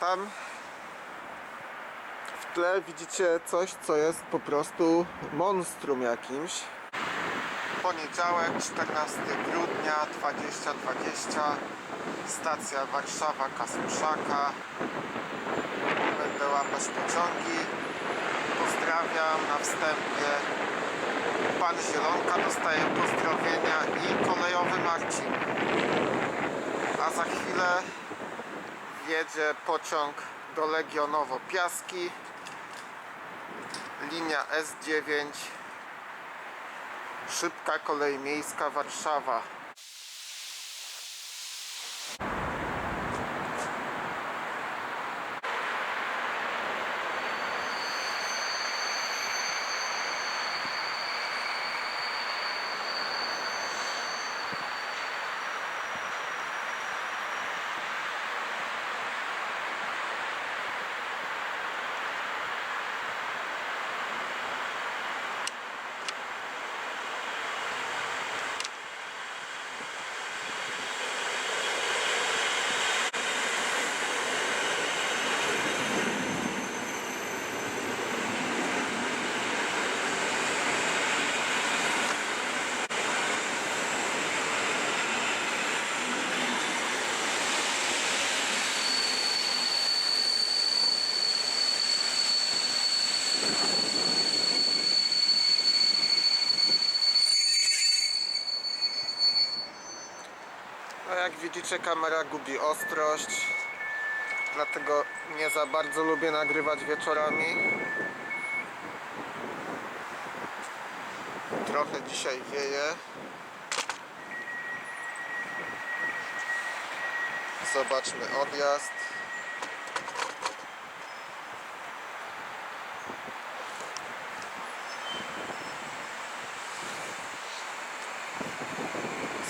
tam. W tle widzicie coś, co jest po prostu monstrum jakimś. Poniedziałek, 14 grudnia 2020 Stacja Warszawa Kasmuszaka Będę łapać pociągi. Pozdrawiam na wstępie. Pan Zielonka dostaje pozdrowienia i kolejowy Marcin. A za chwilę jedzie pociąg do Legionowo Piaski Linia S9 Szybka kolej miejska Warszawa. No jak widzicie kamera gubi ostrość Dlatego nie za bardzo lubię nagrywać wieczorami. Trochę dzisiaj wieje. Zobaczmy odjazd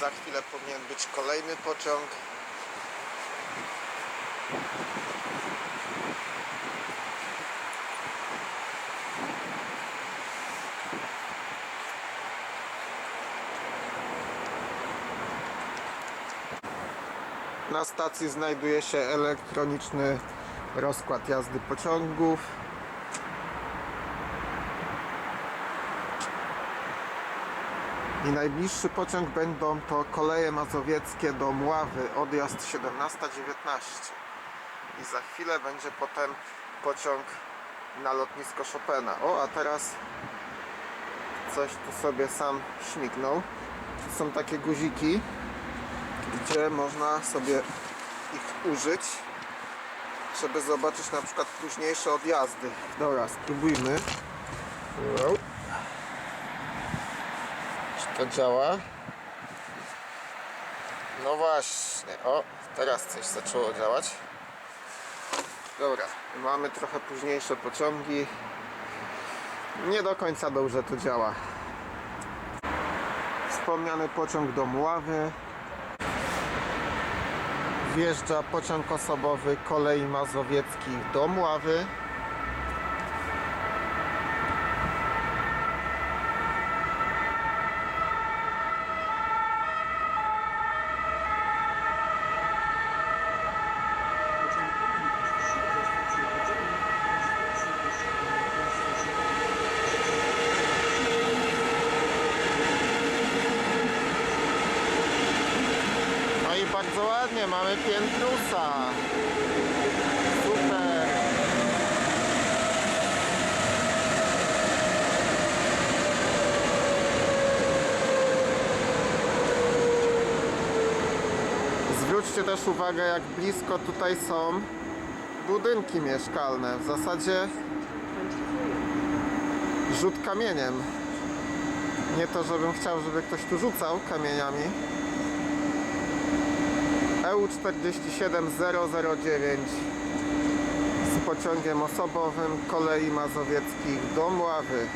Za chwilę powinien być kolejny pociąg. Na stacji znajduje się elektroniczny rozkład jazdy pociągów. I najbliższy pociąg będą to koleje mazowieckie do Mławy, odjazd 17.19. I za chwilę będzie potem pociąg na lotnisko Chopina. O, a teraz coś tu sobie sam śmignął. Tu są takie guziki, gdzie można sobie ich użyć, żeby zobaczyć na przykład późniejsze odjazdy. Dobra, spróbujmy. Wow. To działa? No właśnie, o, teraz coś zaczęło działać. Dobra, mamy trochę późniejsze pociągi. Nie do końca dobrze to działa. Wspomniany pociąg do Mławy. Wjeżdża pociąg osobowy kolei mazowieckich do Mławy. No i bardzo ładnie, mamy piętrusa. Super. Zwróćcie też uwagę, jak blisko tutaj są budynki mieszkalne. W zasadzie rzut kamieniem. Nie to, żebym chciał, żeby ktoś tu rzucał kamieniami. EU 47009 z pociągiem osobowym kolei mazowieckich do Mławy.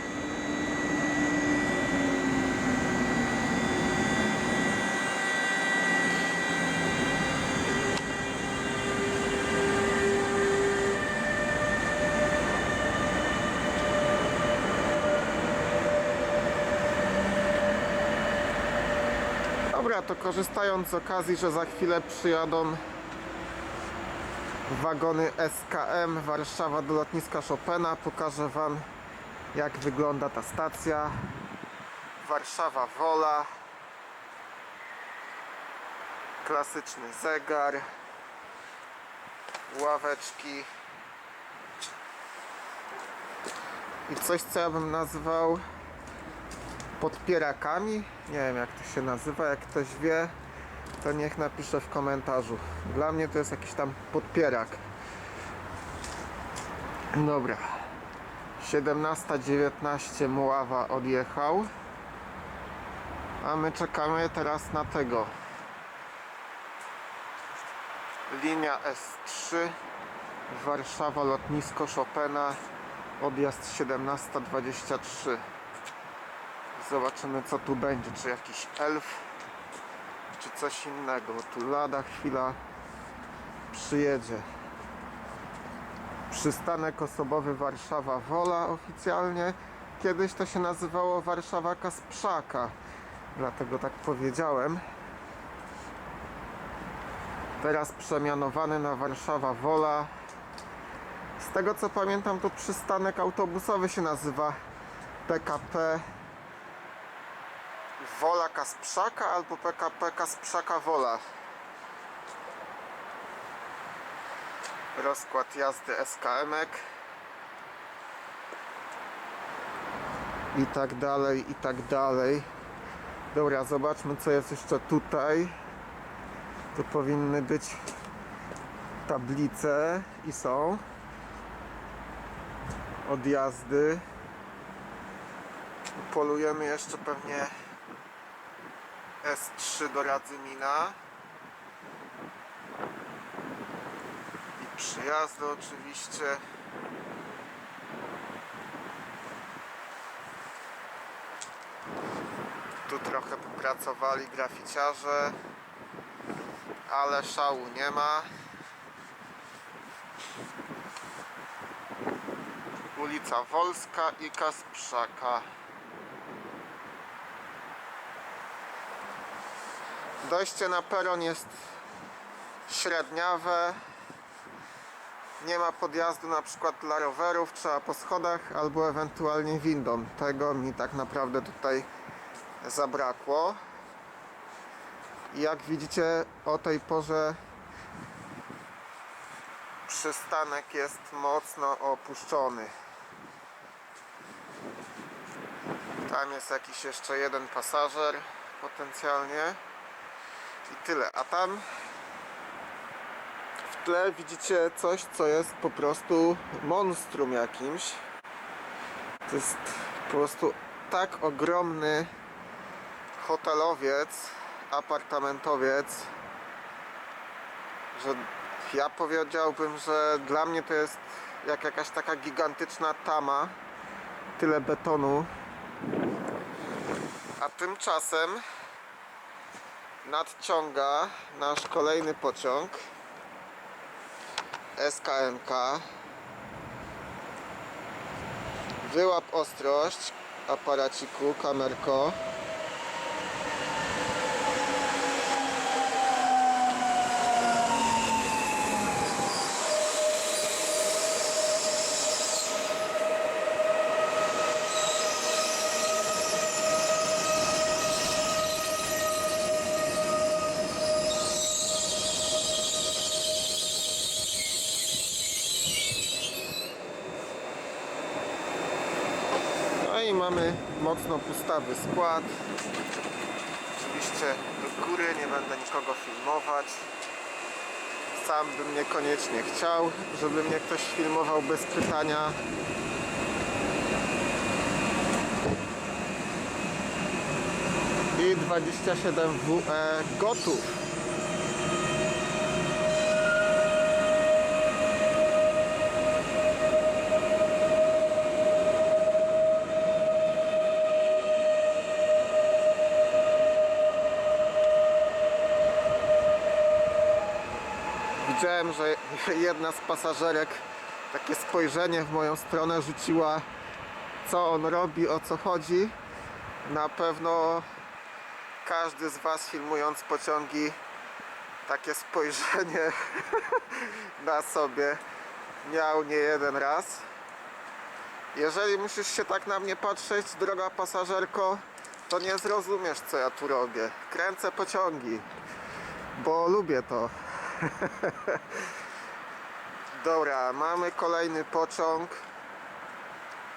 Dobra, to korzystając z okazji, że za chwilę przyjadą wagony SKM Warszawa do lotniska Chopina. Pokażę Wam jak wygląda ta stacja. Warszawa Wola. Klasyczny zegar. Ławeczki. I coś co ja bym nazwał podpierakami. Nie wiem jak to się nazywa, jak ktoś wie, to niech napisze w komentarzu. Dla mnie to jest jakiś tam podpierak. Dobra. 17.19 Muława odjechał. A my czekamy teraz na tego. Linia S3 Warszawa lotnisko Chopina odjazd 17.23 Zobaczymy co tu będzie, czy jakiś elf czy coś innego, bo tu lada chwila przyjedzie. Przystanek osobowy Warszawa Wola oficjalnie. Kiedyś to się nazywało Warszawa Kasprzaka. Dlatego tak powiedziałem. Teraz przemianowany na Warszawa Wola. Z tego co pamiętam, to przystanek autobusowy się nazywa PKP Wola Kasprzaka albo PKP Kasprzaka Wola. Rozkład jazdy SKM-ek. I tak dalej, i tak dalej. Dobra, zobaczmy co jest jeszcze tutaj. Tu powinny być tablice i są odjazdy. Polujemy jeszcze pewnie S3 do Radzymina. I przyjazdy oczywiście. Tu trochę popracowali graficiarze, ale szału nie ma. ulica Wolska i Kasprzaka. Dojście na peron jest średniawe. Nie ma podjazdu na przykład dla rowerów, trzeba po schodach albo ewentualnie windą. Tego mi tak naprawdę tutaj zabrakło. Jak widzicie o tej porze przystanek jest mocno opuszczony. Tam jest jakiś jeszcze jeden pasażer potencjalnie. I tyle. A tam w tle widzicie coś, co jest po prostu monstrum jakimś. To jest po prostu tak ogromny hotelowiec, apartamentowiec, że ja powiedziałbym, że dla mnie to jest jak jakaś taka gigantyczna tama. Tyle betonu. A tymczasem nadciąga nasz kolejny pociąg SKMK. Wyłap ostrość aparaciku, kamerko. No i mamy mocno pustawy skład. Oczywiście do góry nie będę nikogo filmować. Sam bym niekoniecznie chciał, żeby mnie ktoś filmował bez pytania. I 27WE gotów. Widziałem, że jedna z pasażerek takie spojrzenie w moją stronę rzuciła, co on robi, o co chodzi. Na pewno każdy z Was filmując pociągi takie spojrzenie na sobie miał nie jeden raz. Jeżeli musisz się tak na mnie patrzeć, droga pasażerko, to nie zrozumiesz, co ja tu robię. Kręcę pociągi, bo lubię to. Dobra, mamy kolejny pociąg.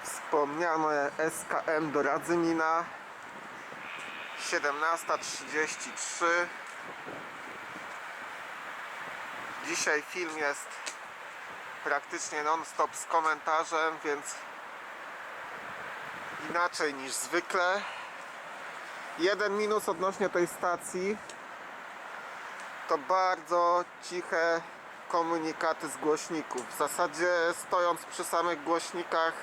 Wspomniane SKM do Radzymina. 17.33. Dzisiaj film jest praktycznie non-stop z komentarzem, więc inaczej niż zwykle. Jeden minus odnośnie tej stacji to bardzo ciche komunikaty z głośników. W zasadzie stojąc przy samych głośnikach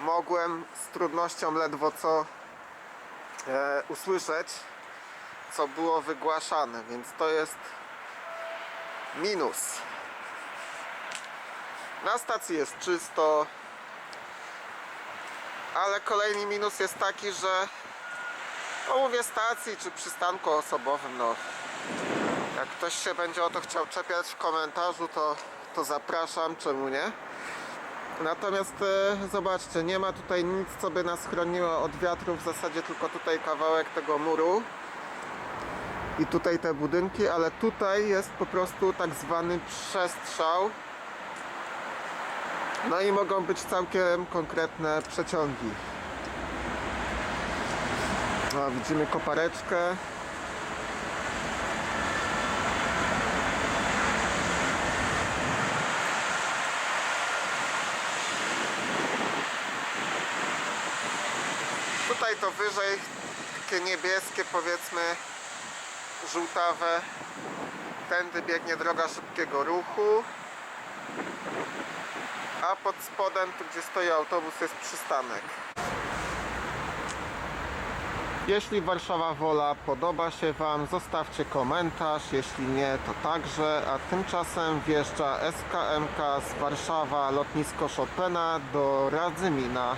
mogłem z trudnością ledwo co e, usłyszeć, co było wygłaszane, więc to jest minus. Na stacji jest czysto, ale kolejny minus jest taki, że no mówię stacji czy przystanku osobowym, no jak ktoś się będzie o to chciał czepiać w komentarzu, to, to zapraszam, czemu nie? Natomiast e, zobaczcie, nie ma tutaj nic, co by nas chroniło od wiatru, w zasadzie tylko tutaj kawałek tego muru i tutaj te budynki, ale tutaj jest po prostu tak zwany przestrzał. No i mogą być całkiem konkretne przeciągi. No, widzimy kopareczkę. Tutaj to wyżej, takie niebieskie powiedzmy, żółtawe. Tędy biegnie droga szybkiego ruchu. A pod spodem, tu gdzie stoi autobus, jest przystanek. Jeśli Warszawa Wola podoba się Wam, zostawcie komentarz, jeśli nie, to także. A tymczasem wjeżdża SKMK z Warszawa, lotnisko Chopina do Radzymina.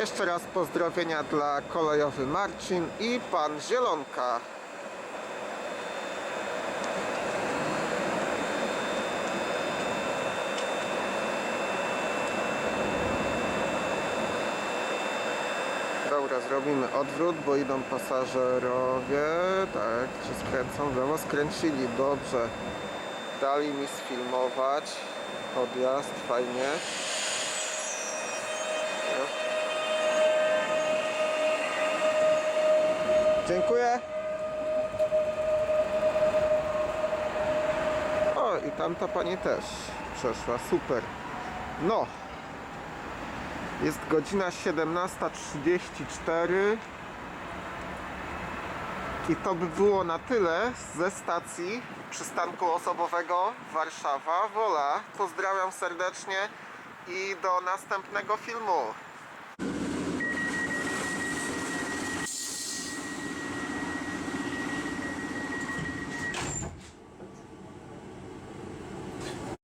Jeszcze raz pozdrowienia dla kolejowy Marcin i pan Zielonka. Dobra, zrobimy odwrót, bo idą pasażerowie. Tak, czy skręcą w lewo? Skręcili, dobrze. Dali mi sfilmować. Podjazd, fajnie. Dziękuję. O, i tamta pani też przeszła. Super. No. Jest godzina 17.34. I to by było na tyle ze stacji przystanku osobowego Warszawa Wola. Pozdrawiam serdecznie i do następnego filmu.